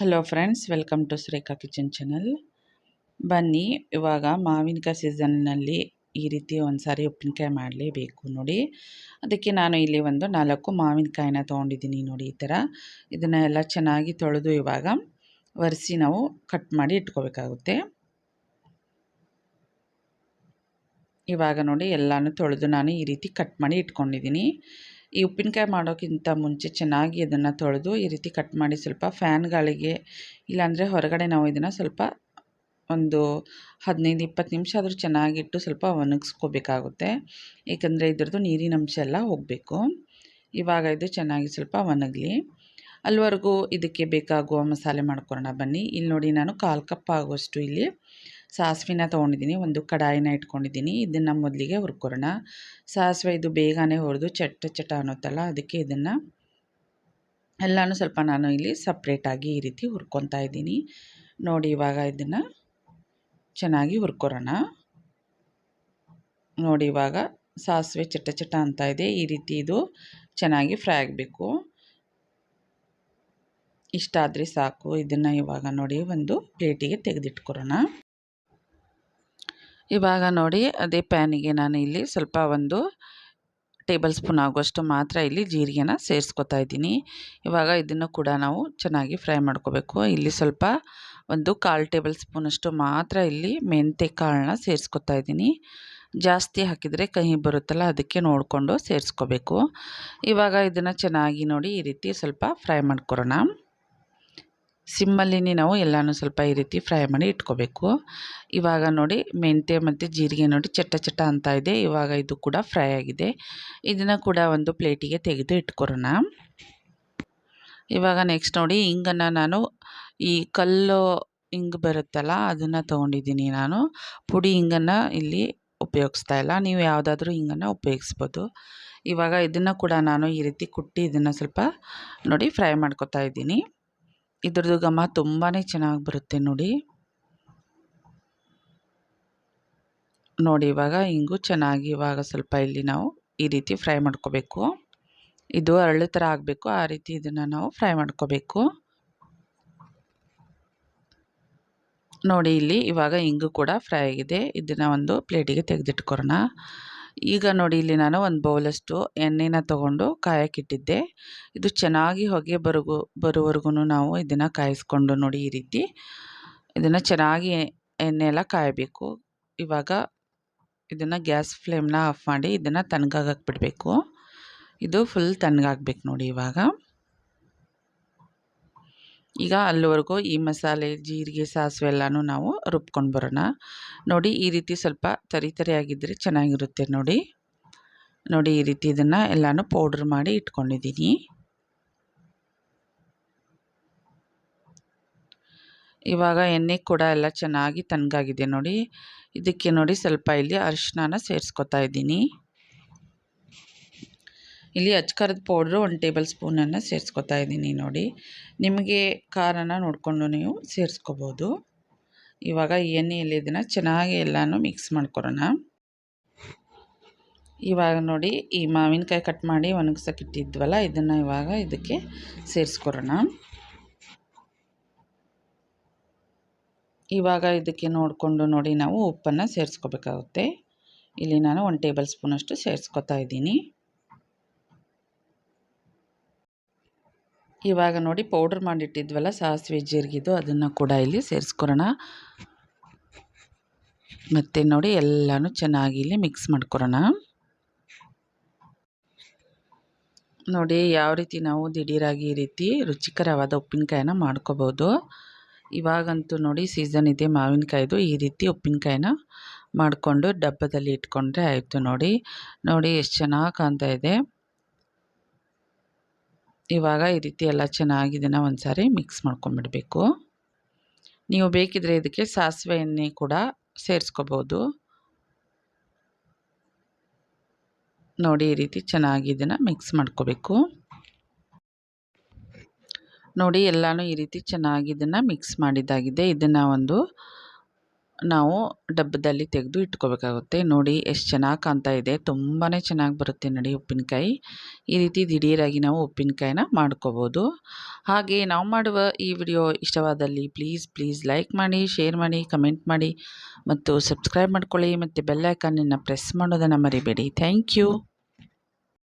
Hello friends welcome to Surekha kitchen channel ಬನ್ನಿ, ಇವಾಗ ಮಾವಿನಕಾಯಿ ಸೀಸನ್ನಲ್ಲಿ ಈ ರೀತಿ ಒಂದು ಸಾರಿ ಉಪ್ಪಿನಕಾಯಿ ಮಾಡಲೇಬೇಕು ನೋಡಿ. ಅದಕ್ಕೆ ನಾನು ಇಲ್ಲಿ ಒಂದು ನಾಲ್ಕು ಮಾವಿನಕಾಯಿನ ತೊಗೊಂಡಿದ್ದೀನಿ ನೋಡಿ ಈ ಥರ. ಇದನ್ನು ಎಲ್ಲ ಚೆನ್ನಾಗಿ ತೊಳೆದು ಇವಾಗ ಒರೆಸಿ ನಾವು ಕಟ್ ಮಾಡಿ ಇಟ್ಕೋಬೇಕಾಗುತ್ತೆ. ಇವಾಗ ನೋಡಿ ಎಲ್ಲನೂ ತೊಳೆದು ನಾನು ಈ ರೀತಿ ಕಟ್ ಮಾಡಿ ಇಟ್ಕೊಂಡಿದ್ದೀನಿ. ಈ ಉಪ್ಪಿನಕಾಯಿ ಮಾಡೋಕ್ಕಿಂತ ಮುಂಚೆ ಚೆನ್ನಾಗಿ ಅದನ್ನು ತೊಳೆದು ಈ ರೀತಿ ಕಟ್ ಮಾಡಿ ಸ್ವಲ್ಪ ಫ್ಯಾನ್ ಗಾಳಿಗೆ ಇಲ್ಲಾಂದರೆ ಹೊರಗಡೆ ನಾವು ಇದನ್ನು ಸ್ವಲ್ಪ ಒಂದು ಹದಿನೈದು ಇಪ್ಪತ್ತು ನಿಮಿಷ ಆದರೂ ಚೆನ್ನಾಗಿಟ್ಟು ಸ್ವಲ್ಪ ಒಣಗಿಸ್ಕೋಬೇಕಾಗುತ್ತೆ. ಏಕೆಂದರೆ ಇದ್ರದ್ದು ನೀರಿನ ಅಂಶ ಎಲ್ಲ ಹೋಗಬೇಕು. ಇವಾಗ ಇದು ಚೆನ್ನಾಗಿ ಸ್ವಲ್ಪ ಒಣಗಲಿ. ಅಲ್ಲಿವರೆಗೂ ಇದಕ್ಕೆ ಬೇಕಾಗುವ ಮಸಾಲೆ ಮಾಡ್ಕೊಳ್ಳೋಣ ಬನ್ನಿ. ಇಲ್ಲಿ ನೋಡಿ ನಾನು ಕಾಲು ಕಪ್ ಆಗುವಷ್ಟು ಇಲ್ಲಿ ಸಾಸಿವೆನ ತೊಗೊಂಡಿದ್ದೀನಿ, ಒಂದು ಕಡಾಯಿನ ಇಟ್ಕೊಂಡಿದ್ದೀನಿ. ಇದನ್ನು ಮೊದಲಿಗೆ ಹುರ್ಕೊರೋಣ ಸಾಸಿವೆ ಇದು ಬೇಗನೆ ಹುರಿದು ಚಟ್ಟ ಚಟ ಅನ್ನೋತ್ತಲ್ಲ, ಅದಕ್ಕೆ ಇದನ್ನು ಎಲ್ಲನೂ ಸ್ವಲ್ಪ ನಾನು ಇಲ್ಲಿ ಸಪ್ರೇಟಾಗಿ ಈ ರೀತಿ ಹುರ್ಕೊತಾ ಇದ್ದೀನಿ. ನೋಡಿ, ಇವಾಗ ಇದನ್ನು ಚೆನ್ನಾಗಿ ಹುರ್ಕೊರೋಣ ನೋಡಿ, ಇವಾಗ ಸಾಸಿವೆ ಚಟ ಚಟ ಅಂತ ಇದೆ. ಈ ರೀತಿ ಇದು ಚೆನ್ನಾಗಿ ಫ್ರೈ ಆಗಬೇಕು. ಇಷ್ಟಾದರೆ ಸಾಕು. ಇದನ್ನು ಇವಾಗ ನೋಡಿ, ಒಂದು ಪ್ಲೇಟಿಗೆ ತೆಗೆದಿಟ್ಕೊರೋಣ ಇವಾಗ ನೋಡಿ ಅದೇ ಪ್ಯಾನಿಗೆ ನಾನು ಇಲ್ಲಿ ಸ್ವಲ್ಪ ಒಂದು ಟೇಬಲ್ ಸ್ಪೂನ್ ಆಗುವಷ್ಟು ಮಾತ್ರ ಇಲ್ಲಿ ಜೀರಿಗೆನ ಸೇರಿಸ್ಕೊತಾ ಇದ್ದೀನಿ. ಇವಾಗ ಇದನ್ನು ಕೂಡ ನಾವು ಚೆನ್ನಾಗಿ ಫ್ರೈ ಮಾಡ್ಕೋಬೇಕು. ಇಲ್ಲಿ ಸ್ವಲ್ಪ ಒಂದು ಕಾಲು ಟೇಬಲ್ ಸ್ಪೂನಷ್ಟು ಮಾತ್ರ ಇಲ್ಲಿ ಮೆಂತೆ ಕಾಳನ್ನ ಸೇರಿಸ್ಕೊತಾ ಇದ್ದೀನಿ. ಜಾಸ್ತಿ ಹಾಕಿದರೆ ಕಹಿ ಬರುತ್ತಲ್ಲ ಅದಕ್ಕೆ ನೋಡಿಕೊಂಡು ಸೇರಿಸ್ಕೋಬೇಕು. ಇವಾಗ ಇದನ್ನು ಚೆನ್ನಾಗಿ ನೋಡಿ ಈ ರೀತಿ ಸ್ವಲ್ಪ ಫ್ರೈ ಮಾಡ್ಕೊರೋಣ ಸಿಮ್ಮಲ್ಲಿನೇ ನಾವು ಎಲ್ಲನೂ ಸ್ವಲ್ಪ ಈ ರೀತಿ ಫ್ರೈ ಮಾಡಿ ಇಟ್ಕೋಬೇಕು. ಇವಾಗ ನೋಡಿ ಮೆಂತ್ಯ ಮತ್ತು ಜೀರಿಗೆ ನೋಡಿ ಚಟ್ಟ ಚಟ್ಟ ಅಂತ ಇದೆ. ಇವಾಗ ಇದು ಕೂಡ ಫ್ರೈ ಆಗಿದೆ. ಇದನ್ನು ಕೂಡ ಒಂದು ಪ್ಲೇಟಿಗೆ ತೆಗೆದು ಇಟ್ಕೊರೋಣ ಇವಾಗ ನೆಕ್ಸ್ಟ್ ನೋಡಿ ಹಿಂಗನ್ನು ನಾನು ಈ ಕಲ್ಲು ಹಿಂಗೆ ಬರುತ್ತಲ್ಲ ಅದನ್ನು ತೊಗೊಂಡಿದ್ದೀನಿ ನಾನು. ಪುಡಿ ಹಿಂಗನ್ನು ಇಲ್ಲಿ ಉಪಯೋಗಿಸ್ತಾ ಇಲ್ಲ. ನೀವು ಯಾವುದಾದ್ರೂ ಹಿಂಗನ್ನು ಉಪಯೋಗಿಸ್ಬೋದು. ಇವಾಗ ಇದನ್ನು ಕೂಡ ನಾನು ಈ ರೀತಿ ಕುಟ್ಟಿ ಇದನ್ನು ಸ್ವಲ್ಪ ನೋಡಿ ಫ್ರೈ ಮಾಡ್ಕೊತಾ ಇದ್ದೀನಿ. ಇದ್ರದ್ದು ಘಮ ತುಂಬಾ ಚೆನ್ನಾಗಿ ಬರುತ್ತೆ ನೋಡಿ. ನೋಡಿ, ಇವಾಗ ಹಿಂಗು ಚೆನ್ನಾಗಿ ಇವಾಗ ಸ್ವಲ್ಪ ಇಲ್ಲಿ ನಾವು ಈ ರೀತಿ ಫ್ರೈ ಮಾಡ್ಕೋಬೇಕು. ಇದು ಅರಳು ಥರ ಆಗಬೇಕು, ಆ ರೀತಿ ಇದನ್ನು ನಾವು ಫ್ರೈ ಮಾಡ್ಕೋಬೇಕು. ನೋಡಿ, ಇಲ್ಲಿ ಇವಾಗ ಹಿಂಗು ಕೂಡ ಫ್ರೈ ಆಗಿದೆ. ಇದನ್ನು ಒಂದು ಪ್ಲೇಟಿಗೆ ತೆಗೆದಿಟ್ಕೊರೋಣ ಈಗ ನೋಡಿ ಇಲ್ಲಿ ನಾನು ಒಂದು ಬೌಲಷ್ಟು ಎಣ್ಣೆನ ತಗೊಂಡು ಕಾಯಕ್ಕಿಟ್ಟಿದ್ದೆ. ಇದು ಚೆನ್ನಾಗಿ ಹೊಗೆ ಬರುಗು ಬರುವರೆಗೂ ನಾವು ಇದನ್ನು ಕಾಯಿಸ್ಕೊಂಡು ನೋಡಿ ಈ ರೀತಿ. ಇದನ್ನು ಚೆನ್ನಾಗಿ ಎಣ್ಣೆ ಎಲ್ಲ ಕಾಯಬೇಕು. ಇವಾಗ ಇದನ್ನು ಗ್ಯಾಸ್ ಫ್ಲೇಮ್ನ ಆಫ್ ಮಾಡಿ ಇದನ್ನು ತಣ್ಣಗಾಗಕ್ಕೆ ಬಿಡಬೇಕು ಇದು ಫುಲ್ ತಣ್ಣಗಾಗ್ಬೇಕು ನೋಡಿ ಇವಾಗ. ಈಗ ಅಲ್ಲಿವರೆಗೂ ಈ ಮಸಾಲೆ, ಜೀರಿಗೆ, ಸಾಸಿವೆ ಎಲ್ಲನೂ ನಾವು ರುಬ್ಕೊಂಡು ಬರೋಣ. ನೋಡಿ, ಈ ರೀತಿ ಸ್ವಲ್ಪ ತರಿ ತರಿಯಾಗಿದ್ದರೆ ಚೆನ್ನಾಗಿರುತ್ತೆ ನೋಡಿ. ನೋಡಿ, ಈ ರೀತಿ ಇದನ್ನು ಎಲ್ಲನೂ ಪೌಡ್ರ್ ಮಾಡಿ ಇಟ್ಕೊಂಡಿದ್ದೀನಿ. ಇವಾಗ ಎಣ್ಣೆ ಕೂಡ ಎಲ್ಲ ಚೆನ್ನಾಗಿ ತಣ್ಣಗಾಗಿದೆ ನೋಡಿ. ಇದಕ್ಕೆ ನೋಡಿ ಸ್ವಲ್ಪ ಇಲ್ಲಿ ಅರಿಶಿನ ಸೇರಿಸ್ಕೊತಾ ಇದ್ದೀನಿ. ಇಲ್ಲಿ ಅಚ್ಕಾರದ ಪೌಡ್ರು ಒಂದು ಟೇಬಲ್ ಸ್ಪೂನನ್ನು ಸೇರಿಸ್ಕೊತಾ ಇದ್ದೀನಿ ನೋಡಿ. ನಿಮಗೆ ಖಾರನ ನೋಡಿಕೊಂಡು ನೀವು ಸೇರಿಸ್ಕೋಬೋದು. ಇವಾಗ ಎಣ್ಣೆಯಲ್ಲಿ ಇದನ್ನು ಚೆನ್ನಾಗಿ ಎಲ್ಲನೂ ಮಿಕ್ಸ್ ಮಾಡ್ಕೊಳೋಣ ಇವಾಗ ನೋಡಿ ಈ ಮಾವಿನಕಾಯಿ ಕಟ್ ಮಾಡಿ ಒಣಗ್ಸೋಕ್ಕಿಟ್ಟಿದ್ವಲ್ಲ, ಇದನ್ನು ಇವಾಗ ಇದಕ್ಕೆ ಸೇರಿಸ್ಕೊಡೋಣ. ಇವಾಗ ಇದಕ್ಕೆ ನೋಡಿಕೊಂಡು ನೋಡಿ ನಾವು ಉಪ್ಪನ್ನು ಸೇರಿಸ್ಕೋಬೇಕಾಗುತ್ತೆ. ಇಲ್ಲಿ ನಾನು ಒಂದು ಟೇಬಲ್ ಸ್ಪೂನಷ್ಟು ಸೇರಿಸ್ಕೊತಾ ಇದ್ದೀನಿ. ಇವಾಗ ನೋಡಿ ಪೌಡ್ರ್ ಮಾಡಿಟ್ಟಿದ್ವಲ್ಲ ಸಾಸಿವೆ ಜೀರಿಗೆದು, ಅದನ್ನು ಕೂಡ ಇಲ್ಲಿ ಸೇರಿಸ್ಕೊರೋಣ ಮತ್ತು ನೋಡಿ ಎಲ್ಲನೂ ಚೆನ್ನಾಗಿ ಇಲ್ಲಿ ಮಿಕ್ಸ್ ಮಾಡ್ಕೊಳೋಣ ನೋಡಿ ಯಾವ ರೀತಿ ನಾವು ದಿಢೀರಾಗಿ ಈ ರೀತಿ ರುಚಿಕರವಾದ ಉಪ್ಪಿನಕಾಯನ್ನ ಮಾಡ್ಕೋಬೋದು. ಇವಾಗಂತೂ ನೋಡಿ ಸೀಸನ್ ಇದೆ, ಮಾವಿನಕಾಯ್ದು ಈ ರೀತಿ ಉಪ್ಪಿನಕಾಯನ್ನ ಮಾಡಿಕೊಂಡು ಡಬ್ಬದಲ್ಲಿ ಇಟ್ಕೊಂಡ್ರೆ ಆಯಿತು ನೋಡಿ. ನೋಡಿ ಎಷ್ಟು ಚೆನ್ನಾಗಿ ಕಾಣ್ತಾ ಇದೆ. ಇವಾಗ ಈ ರೀತಿ ಎಲ್ಲ ಚೆನ್ನಾಗಿ ಇದನ್ನು ಒಂದು ಸಾರಿ ಮಿಕ್ಸ್ ಮಾಡ್ಕೊಂಬಿಡಬೇಕು ನೀವು ಬೇಕಿದ್ರೆ ಇದಕ್ಕೆ ಸಾಸಿವೆ ಎಣ್ಣೆ ಕೂಡ ಸೇರಿಸ್ಕೋಬೋದು. ನೋಡಿ ಈ ರೀತಿ ಚೆನ್ನಾಗಿ ಇದನ್ನು ಮಿಕ್ಸ್ ಮಾಡ್ಕೋಬೇಕು. ನೋಡಿ ಎಲ್ಲನೂ ಈ ರೀತಿ ಚೆನ್ನಾಗಿ ಇದನ್ನು ಮಿಕ್ಸ್ ಮಾಡಿದ್ದಾಗಿದೆ. ಇದನ್ನು ಒಂದು ನಾವು ಡಬ್ಬದಲ್ಲಿ ತೆಗೆದು ಇಟ್ಕೋಬೇಕಾಗುತ್ತೆ. ನೋಡಿ ಎಷ್ಟು ಚೆನ್ನಾಗಿ ಕಾಣ್ತಾ ಇದೆ. ತುಂಬಾ ಚೆನ್ನಾಗಿ ಬರುತ್ತೆ ನೋಡಿ ಉಪ್ಪಿನಕಾಯಿ. ಈ ರೀತಿ ದಿಢೀರಾಗಿ ನಾವು ಉಪ್ಪಿನಕಾಯಿನ ಮಾಡ್ಕೋಬೋದು. ಹಾಗೆ ನಾವು ಮಾಡುವ ಈ ವಿಡಿಯೋ ಇಷ್ಟವಾದಲ್ಲಿ ಪ್ಲೀಸ್ ಪ್ಲೀಸ್ ಲೈಕ್ ಮಾಡಿ, ಶೇರ್ ಮಾಡಿ, ಕಮೆಂಟ್ ಮಾಡಿ ಮತ್ತು ಸಬ್ಸ್ಕ್ರೈಬ್ ಮಾಡ್ಕೊಳ್ಳಿ ಮತ್ತು ಬೆಲ್ ಐಕಾನನ್ನು ಪ್ರೆಸ್ ಮಾಡೋದನ್ನು ಮರಿಬೇಡಿ. Thank you.